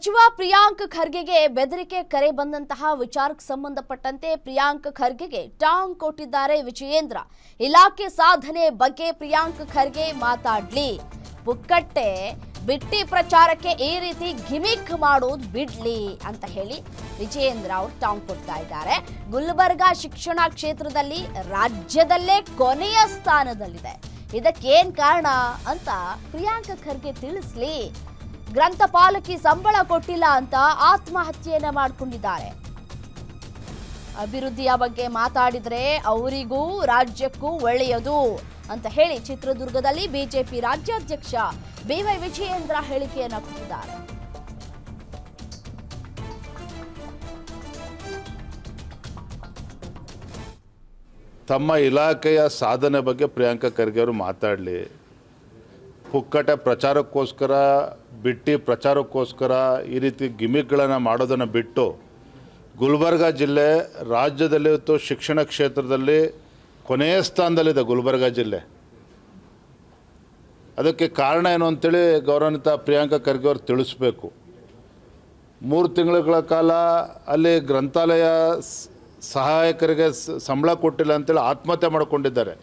ಸಚಿವ ಪ್ರಿಯಾಂಕ್ ಖರ್ಗೆಗೆ ಬೆದರಿಕೆ ಕರೆ ಬಂದಂತಹ ವಿಚಾರಕ್ಕೆ ಸಂಬಂಧಪಟ್ಟಂತೆ ಪ್ರಿಯಾಂಕ್ ಖರ್ಗೆಗೆ ಟಾಂಗ್ ಕೊಟ್ಟಿದ್ದಾರೆ ವಿಜಯೇಂದ್ರ. ಇಲಾಖೆ ಸಾಧನೆ ಬಗ್ಗೆ ಪ್ರಿಯಾಂಕ್ ಖರ್ಗೆ ಮಾತಾಡ್ಲಿ. ಪುಕ್ಕಟ್ಟೆ ಬಿಟ್ಟಿ ಪ್ರಚಾರಕ್ಕೆ ಈ ರೀತಿ ಗಿಮಿಕ್ ಮಾಡೋದು ಬಿಡ್ಲಿ ಅಂತ ಹೇಳಿ ವಿಜಯೇಂದ್ರ ಅವರು ಟಾಂಗ್ ಕೊಡ್ತಾ ಇದ್ದಾರೆ. ಗುಲ್ಬರ್ಗಾ ಶಿಕ್ಷಣ ಕ್ಷೇತ್ರದಲ್ಲಿ ರಾಜ್ಯದಲ್ಲೇ ಕೊನೆಯ ಸ್ಥಾನದಲ್ಲಿದೆ. ಇದಕ್ಕೇನ್ ಕಾರಣ ಅಂತ ಪ್ರಿಯಾಂಕ ಖರ್ಗೆ ತಿಳಿಸ್ಲಿ. ಗ್ರಂಥಪಾಲಕಿ ಸಂಬಳ ಕೊಟ್ಟಿಲ್ಲ ಅಂತ ಆತ್ಮಹತ್ಯೆಯನ್ನ ಮಾಡಿಕೊಂಡಿದ್ದಾರೆ. ಅಭಿವೃದ್ಧಿಯ ಬಗ್ಗೆ ಮಾತಾಡಿದ್ರೆ ಅವರಿಗೂ ರಾಜ್ಯಕ್ಕೂ ಒಳ್ಳೆಯದು ಅಂತ ಹೇಳಿ ಚಿತ್ರದುರ್ಗದಲ್ಲಿ ಬಿಜೆಪಿ ರಾಜ್ಯಾಧ್ಯಕ್ಷ ಬಿವೈ ವಿಜಯೇಂದ್ರ ಹೇಳಿಕೆಯನ್ನ ಕೊಟ್ಟಿದ್ದಾರೆ. ತಮ್ಮ ಇಲಾಖೆಯ ಸಾಧನೆ ಬಗ್ಗೆ ಪ್ರಿಯಾಂಕಾ ಖರ್ಗೆ ಅವರು ಮಾತಾಡಲಿ. ಪುಕ್ಕಟೆ ಪ್ರಚಾರಕ್ಕೋಸ್ಕರ ಬಿಟ್ಟು ಪ್ರಚಾರಕ್ಕೋಸ್ಕರ ಈ ರೀತಿ ಗಿಮಿಕ್ಗಳನ್ನು ಮಾಡೋದನ್ನು ಬಿಟ್ಟು ಗುಲ್ಬರ್ಗ ಜಿಲ್ಲೆ ರಾಜ್ಯದಲ್ಲಿ ಶಿಕ್ಷಣ ಕ್ಷೇತ್ರದಲ್ಲಿ ಕೊನೆಯ ಸ್ಥಾನದಲ್ಲಿದೆ ಗುಲ್ಬರ್ಗ ಜಿಲ್ಲೆ. ಅದಕ್ಕೆ ಕಾರಣ ಏನು ಅಂತೇಳಿ ಗೌರವಾನ್ವಿತ ಪ್ರಿಯಾಂಕಾ ಖರ್ಗೆ ಅವರು ತಿಳಿಸ್ಬೇಕು. ಮೂರು ತಿಂಗಳ ಕಾಲ ಅಲ್ಲಿ ಗ್ರಂಥಾಲಯ ಸಹಾಯಕರಿಗೆ ಸಂಬಳ ಕೊಟ್ಟಿಲ್ಲ ಅಂತೇಳಿ ಆತ್ಮಹತ್ಯೆ ಮಾಡಿಕೊಂಡಿದ್ದಾರೆ.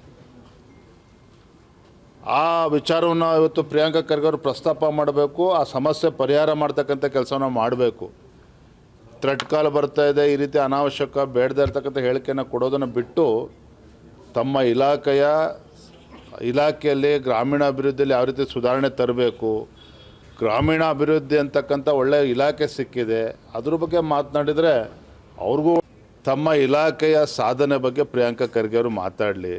ಆ ವಿಚಾರವನ್ನು ಇವತ್ತು ಪ್ರಿಯಾಂಕಾ ಖರ್ಗೆ ಅವರು ಪ್ರಸ್ತಾಪ ಮಾಡಬೇಕು, ಆ ಸಮಸ್ಯೆ ಪರಿಹಾರ ಮಾಡ್ತಕ್ಕಂಥ ಕೆಲಸವನ್ನು ಮಾಡಬೇಕು. ಥ್ರೆಡ್ ಕಾಲ್ ಬರ್ತಾ ಇದೆ, ಈ ರೀತಿ ಅನಾವಶ್ಯಕ ಬೇಡದೇ ಇರ್ತಕ್ಕಂಥ ಹೇಳಿಕೆಯನ್ನು ಕೊಡೋದನ್ನು ಬಿಟ್ಟು ತಮ್ಮ ಇಲಾಖೆಯ, ಇಲಾಖೆಯಲ್ಲಿ ಗ್ರಾಮೀಣ ಅಭಿವೃದ್ಧಿಯಲ್ಲಿ ಯಾವ ರೀತಿ ಸುಧಾರಣೆ ತರಬೇಕು ಗ್ರಾಮೀಣ ಅಭಿವೃದ್ಧಿ ಅಂತಕ್ಕಂಥ ಒಳ್ಳೆಯ ಇಲಾಖೆ ಸಿಕ್ಕಿದೆ, ಅದ್ರ ಬಗ್ಗೆ ಮಾತನಾಡಿದರೆ ಅವ್ರಿಗೂ ತಮ್ಮ ಇಲಾಖೆಯ ಸಾಧನೆ ಬಗ್ಗೆ ಪ್ರಿಯಾಂಕಾ ಖರ್ಗೆ ಅವರು ಮಾತಾಡಲಿ.